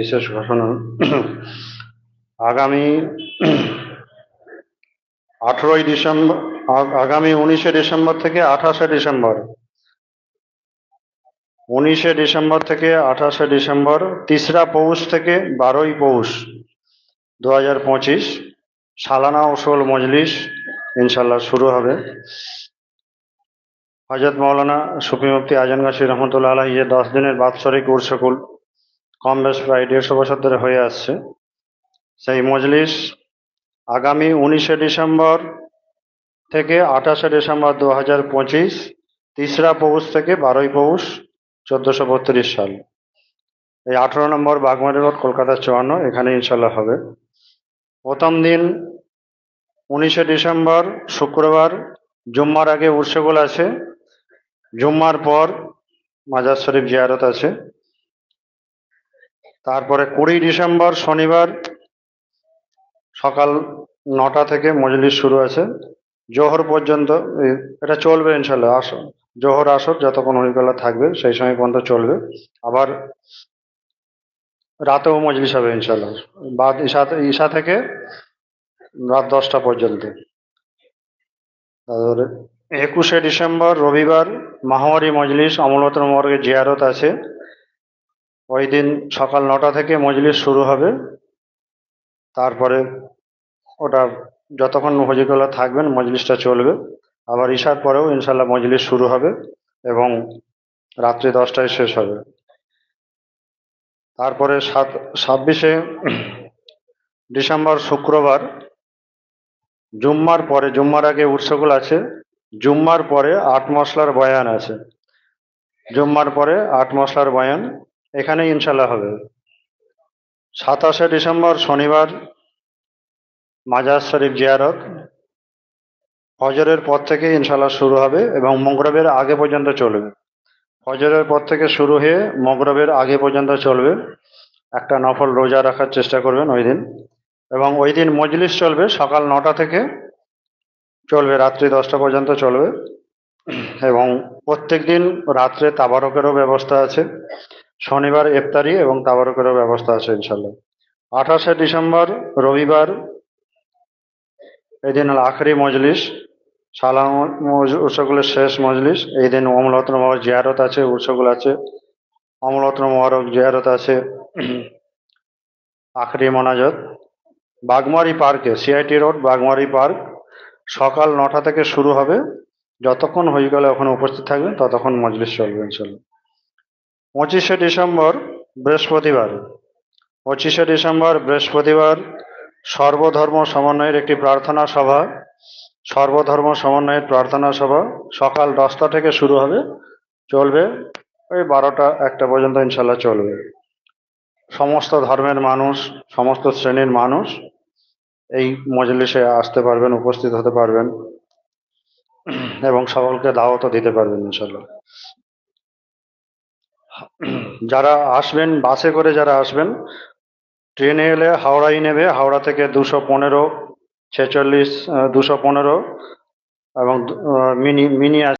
বিশেষ ঘোষণা। আগামী আঠেরোই ডিসেম্বর আগামী উনিশে ডিসেম্বর থেকে আঠাশে ডিসেম্বর। উনিশে ডিসেম্বর থেকে আঠাশে ডিসেম্বর, তিসরা পৌষ থেকে বারোই পৌষ দু হাজার পঁচিশ, সালানা উসুল মজলিস ইনশাল্লাহ শুরু হবে। হজরত মৌলানা সুফি মুফতি আজম গাছি রহমতুল্লাহ আলাহি দশ দিনের বাৎসরিক উৎসকুল কম বেশ প্রায় দেড়শো বছর ধরে হয়ে আসছে। সেই মজলিস আগামী উনিশে ডিসেম্বর থেকে আঠাশে ডিসেম্বর দু হাজার পঁচিশ, তিসরা পৌষ থেকে বারোই পৌষ চোদ্দশো বত্রিশ সাল। এই আঠেরো নম্বর বাগমারি রোড, কলকাতা চুয়ান্ন, এখানে ইনশাল্লাহ হবে। প্রথম দিন উনিশে ডিসেম্বর, শুক্রবার, জুম্মার আগে উৎসগুল আছে। জুম্মার পর মাজার শরীফ জিয়ারত আছে। তারপরে কুড়ি ডিসেম্বর শনিবার সকাল নটা থেকে মজলিস শুরু আছে। জোহর পর্যন্ত এটা চলবে ইনশাল্লাহ আস, জোহর আসর যতক্ষণ হরিকলা থাকবে, সেই সময় পর্যন্ত চলবে। আবার রাতেও মজলিস হবে ইনশাল্লাহ বাদ ঈশা ঈশা থেকে রাত দশটা পর্যন্ত। তারপরে একুশে ডিসেম্বর রবিবার মাহওয়ারি মজলিস, অমলতর মর্গে জিয়ারত আছে। ওই দিন সকাল নটা থেকে মজলিস শুরু হবে। তারপরে ওটা যতক্ষণ হজিকলা থাকবেন, মজলিসটা চলবে। আবার ঈশার পরেও ইনশাল্লাহ মজলিস শুরু হবে এবং রাত্রি দশটায় শেষ হবে। তারপরে সাত, ছাব্বিশে ডিসেম্বর শুক্রবার, জুম্মার পরে, জুম্মার আগে উৎসগুলো আছে। জুম্মার পরে আট মশলার বয়ান আছে। জুম্মার পরে আট মশলার বয়ান। এখানে ইনশাল্লাহ হবে। সাতাশে ডিসেম্বর শনিবার মাজার শরীফ জিয়ারত। ফজরের পর থেকে ইনশাল্লাহ শুরু হবে এবং মগরবের আগে পর্যন্ত চলবে। ফজরের পর থেকে শুরু হয়ে মগরবের আগে পর্যন্ত চলবে। একটা নফল রোজা রাখার চেষ্টা করবেন ওই দিন। এবং ওই দিন মজলিস চলবে, সকাল নটা থেকে চলবে, রাত্রি দশটা পর্যন্ত চলবে। এবং প্রত্যেক দিন রাত্রে তাবারকেরও ব্যবস্থা আছে। শনিবার ইফতারি এবং তাবারকেরও ব্যবস্থা আছে ইনশাল্লাহ আঠাশে ডিসেম্বর, রবিবার, এই দিন আখরি মজলিস, সালাম উৎসগুলোর শেষ মজলিস, এই দিন অমলত্ন মোবারক জিয়ারত আছে উৎসগুলো আছে। অমলত্ন মোবারক জিয়ারত আছে, আখরি মোনাজত। বাগমারি পার্কে, সিআইটি রোড, বাগমারি পার্ক, সকাল নটা থেকে শুরু হবে। যতক্ষণ হয়ে গেলে ওখানে উপস্থিত থাকবেন, ততক্ষণ মজলিস চলবে ইনশাল্লাহ পঁচিশে ডিসেম্বর বৃহস্পতিবার। পঁচিশে ডিসেম্বর বৃহস্পতিবার সর্বধর্ম সমন্বয়ের একটি প্রার্থনা সভা। সর্বধর্ম সমন্বয়ের প্রার্থনা সভা সকাল দশটা থেকে শুরু হবে, চলবে ওই বারোটা একটা পর্যন্ত ইনশাল্লাহ চলবে। সমস্ত ধর্মের মানুষ, সমস্ত শ্রেণির মানুষ এই মজলিসে আসতে পারবেন, উপস্থিত হতে পারবেন এবং সকলকে দাওয়াতও দিতে পারবেন ইনশাল্লাহ। যারা আসবেন, বাসে করে যারা আসবেন, ট্রেনে এলে হাওড়াই নেবে। হাওড়া থেকে দুশো পনেরো, ছেচল্লিশ দুশো পনেরো এবং মিনি মিনি